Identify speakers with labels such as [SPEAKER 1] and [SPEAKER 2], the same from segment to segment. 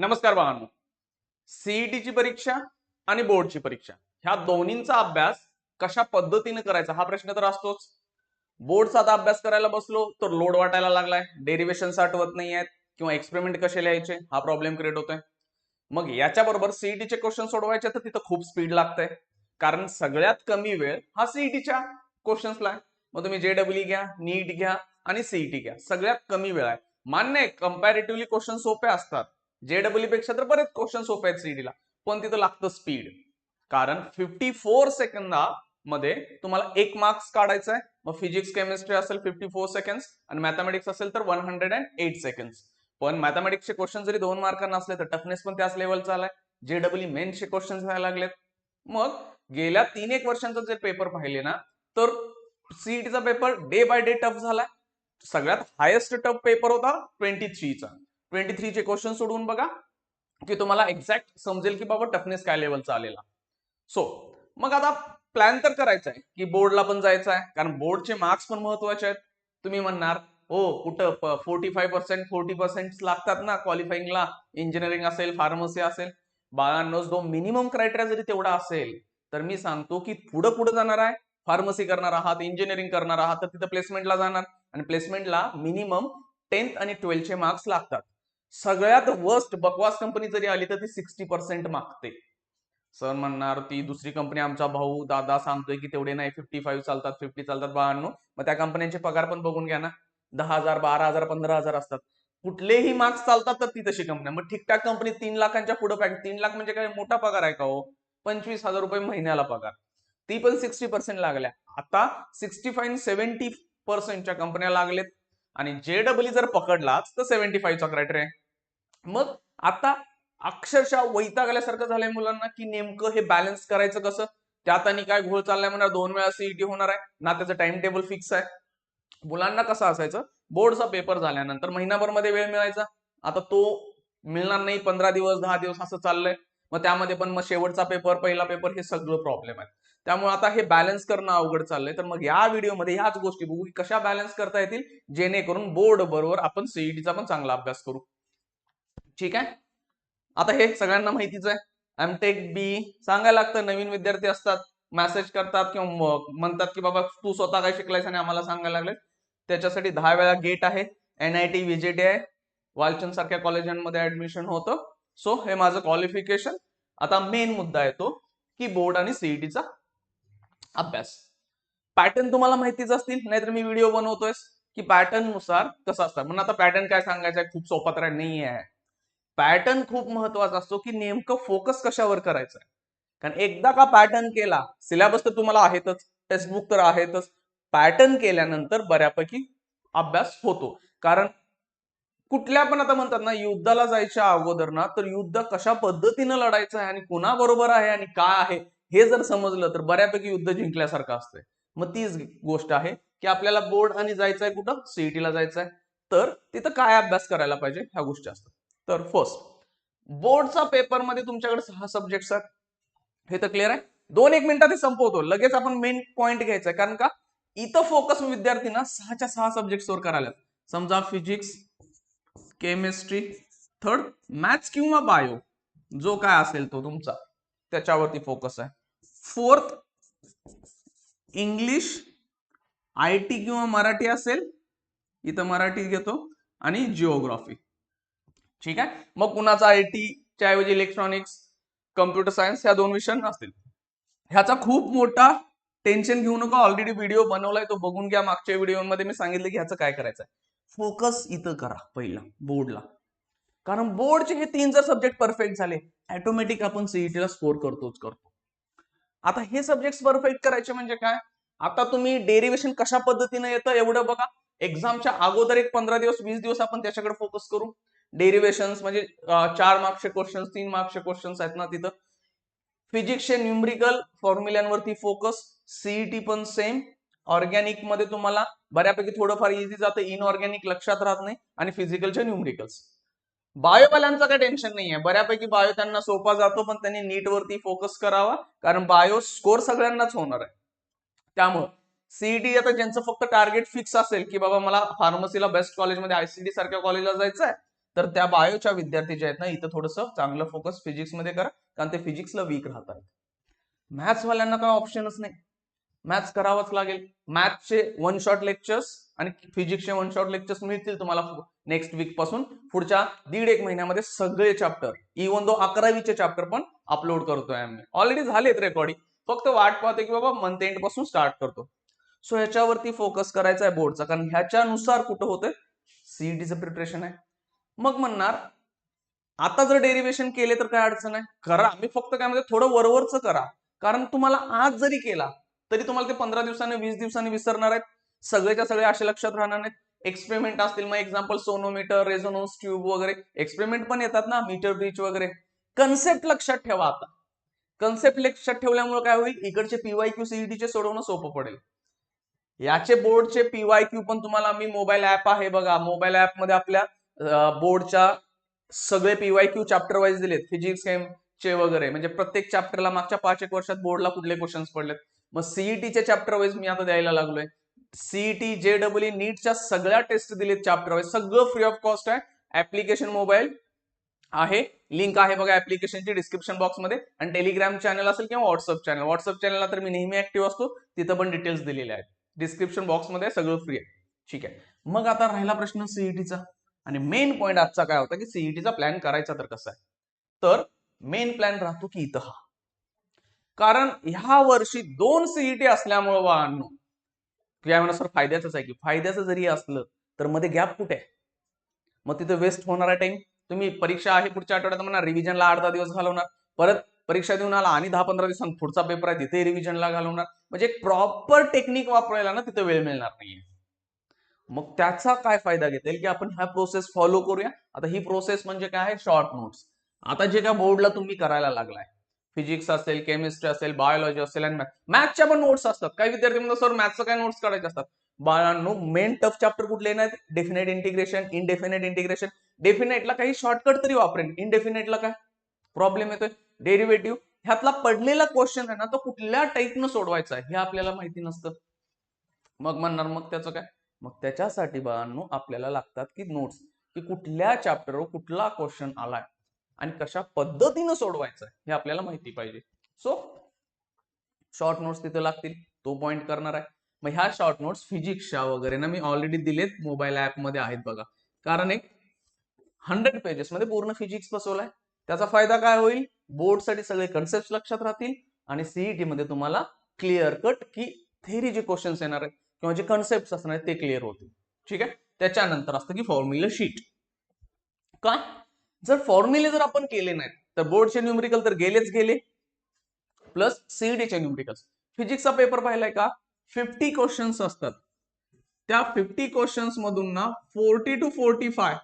[SPEAKER 1] नमस्कार बाळांनो. सीईटीची परीक्षा आणि बोर्डची परीक्षा. ह्या दोन्हींचा अभ्यास कशा पद्धतीने करायचा? हा प्रश्न तर असतोच. बोर्डचा आता अभ्यास करायला बसलो तर लोड वाटायला लागलाय. डेरिवेशन आठवत नाही आहेत किंवा एक्सपेरिमेंट कसे लिहायचे हा प्रॉब्लेम क्रिएट होतोय. मग याच्याबरोबर सीईटीचे क्वेश्चन सोडवायचे तर तिथं खूप स्पीड लागतंय. कारण सगळ्यात कमी वेळ हा सीईटीच्या क्वेश्चन्सला आहे. मग तुम्ही जे डब्ल्यू घ्या नीट घ्या आणि सीईटी घ्या. सगळ्यात कमी वेळ आहे. मान्य आहे कंपॅरेटिव्हली क्वेश्चन सोपे असतात. जेडब्ल्यू पेक्षा तर बरेच क्वेश्चन सोपे आहेत सीईटीला पण तिथं लागतं स्पीड कारण फिफ्टी फोर सेकंदामध्ये तुम्हाला एक मार्क्स काढायचा आहे. मग फिजिक्स केमिस्ट्री असेल फिफ्टी फोर सेकंड आणि मॅथमॅटिक्स असेल तर one hundred and eight second पण मॅथमॅटिक्सचे क्वेश्चन जरी दोन मार्कांना असले तर टफनेस पण त्याच लेवलचा आलाय. जेडब्ल्यू मेनचे क्वेश्चन व्हायला लागलेत. मग गेल्या तीन एक वर्षांचा जे पेपर पाहिले ना तर सीईटीचा paper day by day tough झालाय. सगळ्यात हायेस्ट टफ पेपर होता ट्वेंटी थ्रीचा ट्वेंटी थ्रीचे क्वेश्चन सोडवून बघा की तुम्हाला एक्झॅक्ट समजेल की बाबा टफनेस काय लेवलचा आलेला. सो मग आता प्लॅन तर करायचा आहे की बोर्डला पण जायचं आहे कारण बोर्डचे मार्क्स पण महत्त्वाचे आहेत. तुम्ही म्हणणार हो कुठं forty five percent forty percent लागतात ना क्वालिफाईंगला इंजिनिअरिंग असेल फार्मसी असेल. बाळांनो जो मिनिमम क्रायटेरिया जरी तेवढा असेल तर मी सांगतो की पुढं पुढे जाणार आहे. फार्मसी करणार आहात इंजिनिअरिंग करणार आहात तर तिथं प्लेसमेंटला जाणार. आणि प्लेसमेंटला मिनिमम टेन्थ आणि ट्वेल्थचे मार्क्स लागतात. सगळ्यात वर्स्ट बकवास कंपनी जरी आली तर ती सिक्स्टी पर्सेंट मागते. सर म्हणणार ती दुसरी कंपनी आमचा भाऊ दादा सांगतोय की तेवढे नाही फिफ्टी फाईव्ह चालतात फिफ्टी चालतात बाळांनो. मग त्या कंपन्यांचे पगार पण बघून घ्या ना. दहा हजार बारा हजार पंधरा हजार असतात. कुठलेही मार्क्स चालतात तर ती तशी कंपनी मग ठीकठाक कंपनी तीन लाखांच्या पुढे पॅकेज तीन लाख म्हणजे काय? मोठा पगार आहे का हो? पंचवीस हजार रुपये महिन्याला पगार. ती पण सिक्स्टी पर्सेंट लागल्या. आता सिक्स्टी फाईव्ह सेव्हन्टी पर्सेंटच्या कंपन्या लागलेत. आणि जे डब्ल्यू जर पकडलाच तर सेव्हन्टी फाईव्हचा क्रायटेरिया आहे. मग आता अक्षरशः वैतागल्यासारखं झालंय मुलांना की नेमकं हे बॅलन्स करायचं कसं? त्यात आणि काय घोळ चाललाय म्हणा दोन वेळा सीईटी होणार आहे ना त्याचं टाइम टेबल फिक्स आहे. मुलांना कसं असायचं? बोर्डचा पेपर झाल्यानंतर महिनाभरमध्ये वेळ मिळायचा. आता तो मिळणार नाही पंधरा दिवस दहा दिवस असं चाललंय. मग त्यामध्ये पण मग शेवटचा पेपर पहिला पेपर हे सगळं प्रॉब्लेम आहे. त्यामुळे आता हे बॅलन्स करणं अवघड चाललंय. तर मग या व्हिडिओमध्ये ह्याच गोष्टी बघू की कशा बॅलन्स करता येतील? जेणेकरून बोर्ड बरोबर आपण सीईटीचा पण चांगला अभ्यास करू. ठीक आहे? आता हे सगळ्यांना माहितीच आहे. एमटेक बी सांगायला लागतं नवीन विद्यार्थी असतात मेसेज करतात किंवा म्हणतात की बाबा तू स्वतः काय शिकलायस आणि आम्हाला सांगायला लागले त्याच्यासाठी दहा वेळा गेट आहे. एन आय टी व्हीजेटी आहे. वालचंद सारख्या कॉलेजांमध्ये ऍडमिशन होतं. सो हे माझं क्वालिफिकेशन आता मेन मुद्दा येतो की बोर्ड आणि सीईटीचा अभ्यास. पॅटर्न तुम्हाला माहितीच असतील नाहीतर मी व्हिडिओ बनवतोय की पॅटर्ननुसार कसं असतं? म्हणून आता पॅटर्न काय सांगायचं आहे? खूप सोपा तर नाही आहे पॅटर्न खूप महत्त्वाचा असतो की नेमकं फोकस कशावर करायचं आहे. कारण एकदा का पॅटर्न केला सिलेबस तर तुम्हाला आहेतच टेक्स्टबुक तर आहेतच. पॅटर्न केल्यानंतर बऱ्यापैकी अभ्यास होतो. कारण कुठल्या पण आता म्हणतात ना युद्धाला जायच्या अगोदर ना तर युद्ध कशा पद्धतीनं लढायचं आहे आणि कुणाबरोबर आहे आणि काय आहे हे जर समजलं तर बऱ्यापैकी युद्ध जिंकल्यासारखं असतंय. मग तीच गोष्ट आहे की आपल्याला बोर्ड आणि जायचं आहे कुठं सीईटीला जायचं आहे तर तिथं काय अभ्यास करायला पाहिजे? ह्या गोष्टी असतात. तर फर्स्ट बोर्डचा पेपरमध्ये तुमच्याकडे सहा सब्जेक्ट आहेत. हे तर क्लिअर आहे? दोन एक मिनिटात संपवतो. लगेच आपण मेन पॉईंट घ्यायचा आहे कारण का? इथं फोकस विद्यार्थ्यांना सहाच्या सहा सब्जेक्टवर करायला समजा फिजिक्स केमिस्ट्री थर्ड मॅथ्स किंवा बायो जो काय असेल तो तुमचा. त्याच्यावरती फोकस आहे. फोर्थ इंग्लिश आय टी किंवा मराठी असेल इथं मराठी घेतो. आणि जिओग्राफी ठीक आहे? मग कुणाचा आय टीच्या ऐवजी इलेक्ट्रॉनिक्स कम्प्युटर सायन्स ह्या दोन विषय असतील. ह्याचा खूप मोठा टेन्शन घेऊ नका. ऑलरेडी व्हिडिओ बनवलाय तो बघून घ्या. मागच्या व्हिडिओमध्ये मी सांगितलं की ह्याचं काय करायचं आहे फोकस इथं करा पहिला बोर्डला कारण बोर्डचे हे तीन जर सब्जेक्ट परफेक्ट झाले ऑटोमॅटिक आपण सीईटीला स्कोर करतोच करतो. आता हे सब्जेक्ट परफेक्ट करायचे म्हणजे काय? आता तुम्ही डेरिवेशन कशा पद्धतीने येतं एवढं बघा. एक्झामच्या अगोदर एक पंधरा दिवस वीस दिवस आपण त्याच्याकडे फोकस करू. डेरिवेशन म्हणजे चार मार्क्सचे क्वेश्चन तीन मार्क्सचे क्वेश्चन्स आहेत ना तिथं. फिजिक्सचे न्यूमरिकल फॉर्म्युल्यांवरती फोकस सीईटी पण सेम ऑर्गॅनिकमध्ये तुम्हाला बऱ्यापैकी थोडंफार इझी जातं इनऑर्गॅनिक लक्षात राहत नाही. आणि फिजिकलचे न्यूमरिकल्स बायोवाल्यांचं काही टेन्शन नाही आहे बऱ्यापैकी बायो त्यांना सोपा जातो पण त्यांनी नीट वरती फोकस करावा. कारण बायो स्कोर सगळ्यांनाच होणार आहे. त्यामुळं सीईटी आता ज्यांचं फक्त टार्गेट फिक्स असेल की बाबा मला फार्मसीला बेस्ट कॉलेजमध्ये आयसीटी सारख्या कॉलेजला जायचं आहे तर त्या बायोच्या विद्यार्थी जे आहेत ना इथं थोडंसं चांगलं फोकस फिजिक्समध्ये करा कारण ते फिजिक्सला वीक राहतात. मॅथ्स वाल्यांना काय ऑप्शनच नाही. मॅथ्स करावंच लागेल. मॅथ्सचे वन शॉट लेक्चर्स आणि फिजिक्सचे वन शॉट लेक्चर्स मिळतील तुम्हाला नेक्स्ट वीकपासून. पुढच्या दीड एक महिन्यामध्ये सगळे चॅप्टर इवन दो अकरावीचे चॅप्टर पण अपलोड करतोय आम्ही. ऑलरेडी झालेत रेकॉर्डिंग फक्त वाट पाहतोय की बाबा मंथ एंडपासून स्टार्ट करतो. सो ह्याच्यावरती फोकस करायचा आहे बोर्डचा कारण ह्याच्यानुसार कुठं होतंय? सीईटीचं प्रिपरेशन आहे. मग म्हणणार आता जर डेरिवेशन केले तर काय अडचण आहे? करा. मी फक्त काय म्हणजे थोडं वरवरचं करा. कारण तुम्हाला आज जरी केला तरी तुम्हाला ते पंधरा दिवसांनी वीस दिवसांनी विसरणार आहेत. सगळेच्या सगळे असे लक्षात राहणार नाहीत. एक्सपेरिमेंट असतील. मग एक्झाम्पल सोनोमीटर रेझोनोस ट्यूब वगैरे. एक्सपेरिमेंट पण येतात ना मीटर ब्रिज वगैरे. कन्सेप्ट लक्षात ठेवा आता. कन्सेप्ट लक्षात ठेवल्यामुळे काय होईल? इकडचे पीवाय क्यू सीईटीचे सोडवणं सोपं पडेल. याचे बोर्डचे पीवाय क्यू पण तुम्हाला मी मोबाईल ऍप आहे बघा. मोबाईल ऍपमध्ये आपल्या बोर्डच्या सगळे पीवाय क्यू चॅप्टर वाईज दिलेत. फिजिक्स चे वगैरे. म्हणजे प्रत्येक चॅप्टरला मागच्या पाच एक वर्षात बोर्डला कुठले क्वेश्चन्स पडलेत. मग सीईटीचे चॅप्टर वाईज मी आता द्यायला लागलोय. सीईटी जे डब्ल्यू नीटच्या सगळ्या टेस्ट दिलेत चॅप्टर वाईज सगळं फ्री ऑफ कॉस्ट आहे. ऍप्लिकेशन मोबाईल आहे. लिंक आहे बघा ऍप्लिकेशनची डिस्क्रिप्शन बॉक्समध्ये आणि टेलिग्राम चॅनल असेल किंवा व्हॉट्सअप चॅनल व्हॉट्सअप चॅनलला तर मी नेहमी ऍक्टिव्ह असतो. तिथं पण डिटेल्स दिलेले आहेत. डिस्क्रिप्शन बॉक्समध्ये सगळं फ्री आहे. ठीक आहे. मग आता राहिला प्रश्न सीईटीचा आणि मेन पॉईंट आजचा काय होता की सीईटीचा प्लॅन करायचा तर कसा आहे? तर मेन प्लॅन राहतो की इथं हा. कारण ह्या वर्षी दोन सीईटी असल्यामुळे वाहनो काय सर फायद्याचंच आहे की फायद्याचं जरी असलं तर मध्ये गॅप कुठे आहे? मग तिथं वेस्ट होणार आहे टाइम तुम्ही परीक्षा आहे पुढच्या आठवड्यात म्हणा रिव्हिजनला अर्धा दिवस घालवणार. परत परीक्षा देऊन आला आणि दहा पंधरा दिवसांत पुढचा पेपर आहे तिथे रिव्हिजनला घालवणार. म्हणजे प्रॉपर टेक्निक वापरायला ना तिथे वेळ मिळणार नाहीये. मग त्याचा काय फायदा घेता येईल की आपण ह्या प्रोसेस फॉलो करूया? आता ही प्रोसेस म्हणजे काय आहे? शॉर्ट नोट्स आता जे काय बोर्डला तुम्ही करायला लागलाय. फिजिक्स असेल केमिस्ट्री असेल बायोलॉजी असेल आणि मॅथ मॅथच्या पण नोट्स असतात. काही विद्यार्थी म्हणतात सर मॅथचं काय नोट्स काढायचे असतात? बाळांनो मेन टफ चॅप्टर कुठले नाहीत डेफिनेट इंटिग्रेशन इनडेफिनेट इंटिग्रेशन डेफिनेटला काही शॉर्टकट तरी वापरेन. इनडेफिनेटला काय? प्रॉब्लेम येतोय. डेरिव्हेटिव्ह ह्यातला पडलेला क्वेश्चन आहे ना तो कुठल्या टाईपनं सोडवायचा आहे? हे आपल्याला माहिती नसतं. मग म्हणणार मग त्याचं काय? मग त्याच्यासाठी बाळांनो आपल्याला लागतात की नोट्स की कुठल्या चॅप्टरवर कुठला क्वेश्चन आलाय आणि कशा पद्धतीनं सोडवायचं हे आपल्याला माहिती पाहिजे. सो शॉर्ट नोट्स तिथे लागतील तो पॉइंट करणार आहे. मग ह्या शॉर्ट नोट्स फिजिक्सच्या वगैरे ना मी ऑलरेडी दिलेत मोबाईल ऍपमध्ये आहेत बघा. कारण एक हंड्रेड पेजेस मध्ये पूर्ण फिजिक्स बसवलाय. त्याचा फायदा काय होईल? बोर्डसाठी सगळे कन्सेप्ट लक्षात राहतील आणि सीईटी मध्ये तुम्हाला क्लिअर कट की थेरी जे क्वेश्चन्स येणार आहेत किंवा जे कन्सेप्ट असणार ते क्लिअर होतील. ठीक आहे? त्याच्यानंतर असतं की फॉर्म्युला शीट का जर फॉर्म्युले जर आपण केले नाहीत तर बोर्डचे न्यूमरिकल तर गेलेच गेले. प्लस सीईडीचे न्यूमरिकल्स फिजिक्सचा पेपर पाहिलाय का? फिफ्टी क्वेश्चन्स असतात. त्या फिफ्टी क्वेश्चन्स मधून ना forty to forty five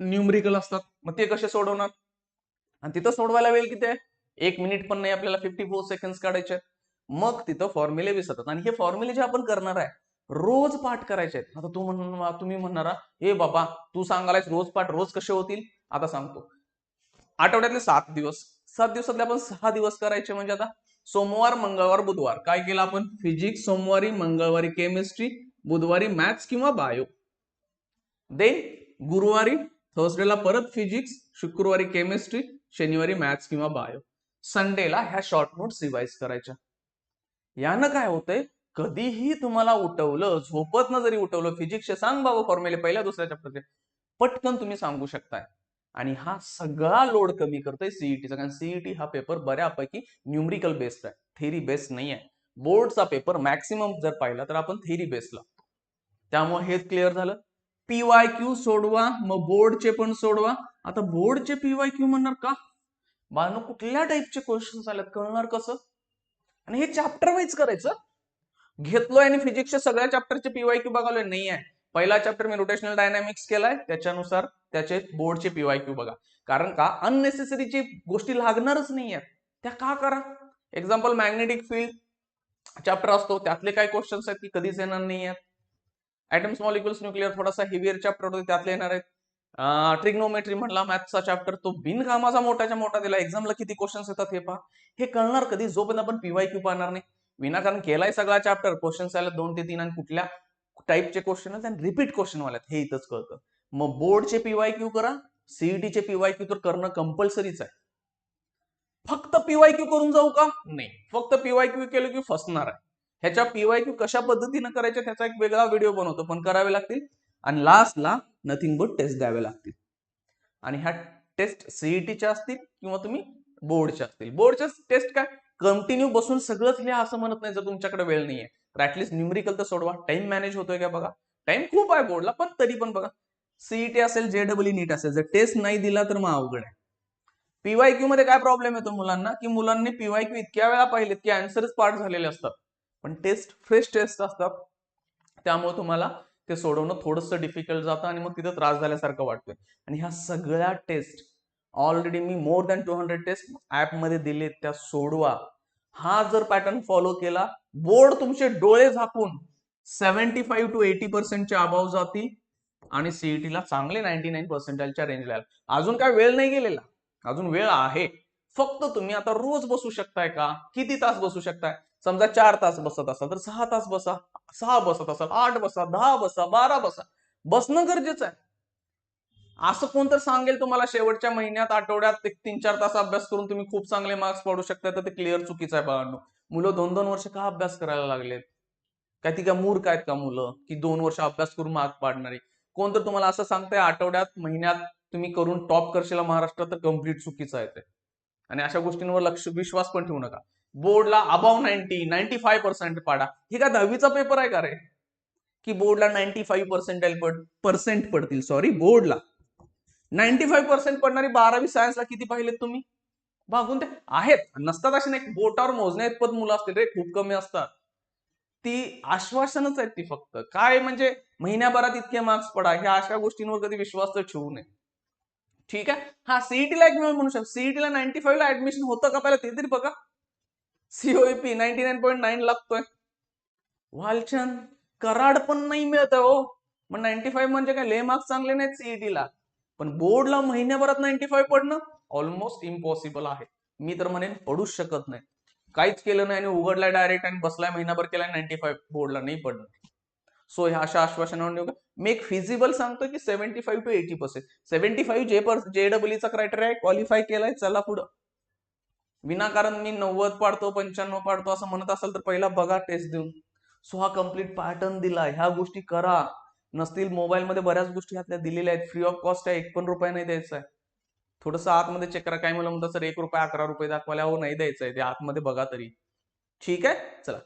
[SPEAKER 1] numerical असतात. मग ते कसे सोडवणार? आणि तिथं सोडवायला वेळ किती आहे? एक मिनिट पण नाही आपल्याला फिफ्टी फोर सेकंड काढायचे मग तिथं फॉर्म्युले विसरतात. आणि हे फॉर्म्युले जे आपण करणार आहे रोज पाठ करायचे आहेत. आता तू म्हण तुम्ही म्हणणारा हे बाबा तू सांगायलास रोज पाठ रोज कसे होतील? आता सांगतो. आठवड्यातले सात दिवस. सात दिवसातले आपण सहा दिवस करायचे म्हणजे आता सोमवार मंगळवार बुधवार. काय केलं आपण? फिजिक्स सोमवारी मंगळवारी केमिस्ट्री बुधवारी मॅथ्स किंवा बायो देन गुरुवारी थर्सडेला परत फिजिक्स शुक्रवारी केमिस्ट्री शनिवारी मॅथ्स किंवा बायो संडेला ह्या शॉर्ट नोट्स रिवाइज करायच्या. यानं काय होतंय? कधीही तुम्हाला उठवलं झोपत जरी उठवलं फिजिक्सचे सांग बाबा फॉर्म्युले पहिल्या दुसऱ्या चॅप्टरचे पटकन तुम्ही सांगू शकताय. आणि हा सगळा लोड कमी करतोय सीईटीचा कारण सीईटी हा पेपर बऱ्यापैकी न्यूमरिकल बेस्ड आहे. थेरी बेस्ड नाही आहे बोर्डचा पेपर मॅक्सिमम जर पाहिला तर आपण थेरी बेस्ड लागतो त्यामुळे हेच क्लिअर झालं. पीवाय क्यू सोडवा मग बोर्डचे पण सोडवा. आता बोर्डचे पीवाय क्यू म्हणणार का? बाळांनो कुठल्या टाईपचे क्वेश्चन्स आले कळणार कसं? आणि हे चॅप्टर वाईज करायचं. घेतलोय आणि फिजिक्सच्या सगळ्या चॅप्टरचे पीवाय क्यू बघालोय नाही आहे पहिला चॅप्टर मी रोटेशनल डायनॅमिक्स केलाय त्याच्यानुसार त्याचे बोर्डचे पीवाय क्यू बघा. कारण का? अननेसेसरी जी गोष्टी लागणारच नाही आहेत त्या का करा? एक्झाम्पल मॅग्नेटिक फील्ड चॅप्टर असतो त्यातले काय क्वेश्चन्स आहेत की कधीच येणार नाही आहेत ऍटम्स मॉलिक्युल्स न्यूक्लिअर थोडासा हेवियर चॅप्टर होते त्यातले येणार आहेत. ट्रिग्नोमेट्री म्हणला मॅथ्सचा चॅप्टर तो बिनकामाचा मोठाच्या मोठा दिला. एक्झामला किती क्वेश्चन्स येतात हे पहा. हे कळणार कधी? जोपर्यंत आपण पीवाय क्यू पाहणार नाही. विनाकारण केलाय सगळा चॅप्टर क्वेश्चन्स आले दोन ते तीन आणि कुठल्या टाईपचे क्वेश्चन आहेत आणि रिपीट क्वेश्चन वाले हे इथंच कळतं. मग बोर्डचे पीवाय क्यू करा. सीईटीचे पीवाय क्यू तर करणं कंपल्सरीच आहे. फक्त पीवाय क्यू करून जाऊ का? नाही. फक्त पीवाय क्यू केलं की फसणार आहे. ह्याच्या पीवाय क्यू कशा पद्धतीनं करायच्या त्याचा एक वेगळा व्हिडिओ बनवतो. पण करावे लागतील. आणि लास्टला नथिंग बट टेस्ट द्यावे लागतील. आणि ह्या टेस्ट सीईटीच्या असतील किंवा तुम्ही बोर्डच्या असतील. बोर्डच्या टेस्ट काय? कंटिन्यू बसून सगळंच लिहा असं म्हणत नाही जर तुमच्याकडे वेळ नाहीये. तर ऍटलीस्ट न्यूमरिकल तर सोडवा. टाइम मॅनेज होतोय का बघा? टाइम खूप आहे बोर्डला पण तरी पण बघा. सीईटी असेल जे डबल नीट असेल. जर टेस्ट नाही दिला तर मग अवघड आहे. पीवाय क्यू मध्ये काय प्रॉब्लेम येतो मुलांना? की मुलांनी पीवाय क्यू इतक्या वेळा पाहिलेत की आन्सरच पाठ झालेले असतात. पण टेस्ट फ्रेश टेस्ट असतात. त्यामुळे तुम्हाला ते सोडवणं थोडंसं डिफिकल्ट जातं आणि मग तिथं त्रास झाल्यासारखं वाटतोय. आणि ह्या सगळ्या टेस्ट ऑलरेडी मी more than two hundred test ॲपमध्ये दिले त्या सोडवा. हा जर पॅटर्न फॉलो केला बोर्ड तुमचे डोळे झाकून सेव्हन्टी फाईव्ह टू एटी पर्सेंटच्या अभाव जातील आणि सीईटीला चांगले नाईन्टी नाईन पर्सेंटाईलच्या रेंजला अजून काय वेळ नाही गेलेला. अजून वेळ आहे. फक्त तुम्ही आता रोज बसू शकताय का? किती तास बसू शकताय? समजा चार तास बसत असाल तर सहा तास बसा सहा बसत असाल आठ बसा दहा बसा बारा बसा. बसणं गरजेचं आहे. असं कोण तर सांगेल तुम्हाला शेवटच्या महिन्यात आठवड्यात तीन चार तास अभ्यास करून तुम्ही खूप चांगले मार्क्स पाडू शकता तर ते क्लिअर चुकीचं आहे बाळांनो. मुलं दोन दोन वर्ष का अभ्यास करायला लागलेत? काय ती का मूर्ख आहेत का मुलं की दोन वर्ष अभ्यास करून मार्क पाडणारी? कोण तर तुम्हाला असं सांगताय आठवड्यात महिन्यात तुम्ही करून टॉप करशील महाराष्ट्रात तर कंप्लीट चुकीचं आहे ते. आणि अशा गोष्टींवर लक्ष विश्वास पण ठेवू नका. बोर्डला above ninety ninety five percent पाडा. हे काय दहावीचा पेपर आहे का रे? की बोर्डला नाईन्टी फाईव्ह पर्सेंटाईल पड पर्सेंट पडतील सॉरी बोर्डला. नाईन्टी फाईव्ह पर्सेंट पडणारी बारावी सायन्सला किती पाहिलेत तुम्ही? भागून ते आहेत. नसतात असे नाही बोटावर मोजण्या इतपत मुलं असतील रे खूप कमी असतात. ती आश्वासनच आहेत ती फक्त. काय म्हणजे महिन्याभरात इतके मार्क्स पडा ह्या अशा गोष्टींवर कधी विश्वास तर ठेवू नये. ठीक आहे? हा सीईटीला एक म्हणू शकतो. सीईटीला नाईन्टी फाईव्ह ला ऍडमिशन होतं का पहिला ते तरी बघा. COEP ninety nine point nine लागतोय. वालचंद कराड पण नाही मिळत हो. मग नाईन्टी फाईव्ह म्हणजे काय? ले मार्क्स चांगले नाहीत सीईटीला पण बोर्डला महिन्याभरात नाईन्टी फाईव्ह पडणं ऑलमोस्ट इम्पॉसिबल आहे. मी तर म्हणेन पडूच शकत नाही. काहीच केलं नाही आणि उघडलाय डायरेक्ट आणि बसलाय महिनाभर केलाय नाईन्टी फाईव्ह बोर्डला नाही पडणार सो ह्या अशा आश्वासनावर नेऊ मी एक फिजिबल सांगतो की seventy five to eighty percent seventy five जे पर जे डब्ल्यूचा क्रायटेरिया आहे क्वालिफाय केलाय चला पुढं. विनाकारण मी नव्वद पाडतो पंच्याण्णव पाडतो असं म्हणत असाल तर पहिला बघा टेस्ट देऊन. सो हा कंप्लीट पॅटर्न दिला ह्या गोष्टी करा. नसतील मोबाईलमध्ये बऱ्याच गोष्टी ह्यातल्या दिलेल्या आहेत. फ्री ऑफ कॉस्ट आहे. एक पण रुपया नाही द्यायचा आहे. थोडंसं आतमध्ये चेक करा. काय मला म्हणतात सर एक रुपये अकरा रुपये दाखवायला हो नाही द्यायचं आहे. ते आतमध्ये बघा तरी. ठीक आहे? चला.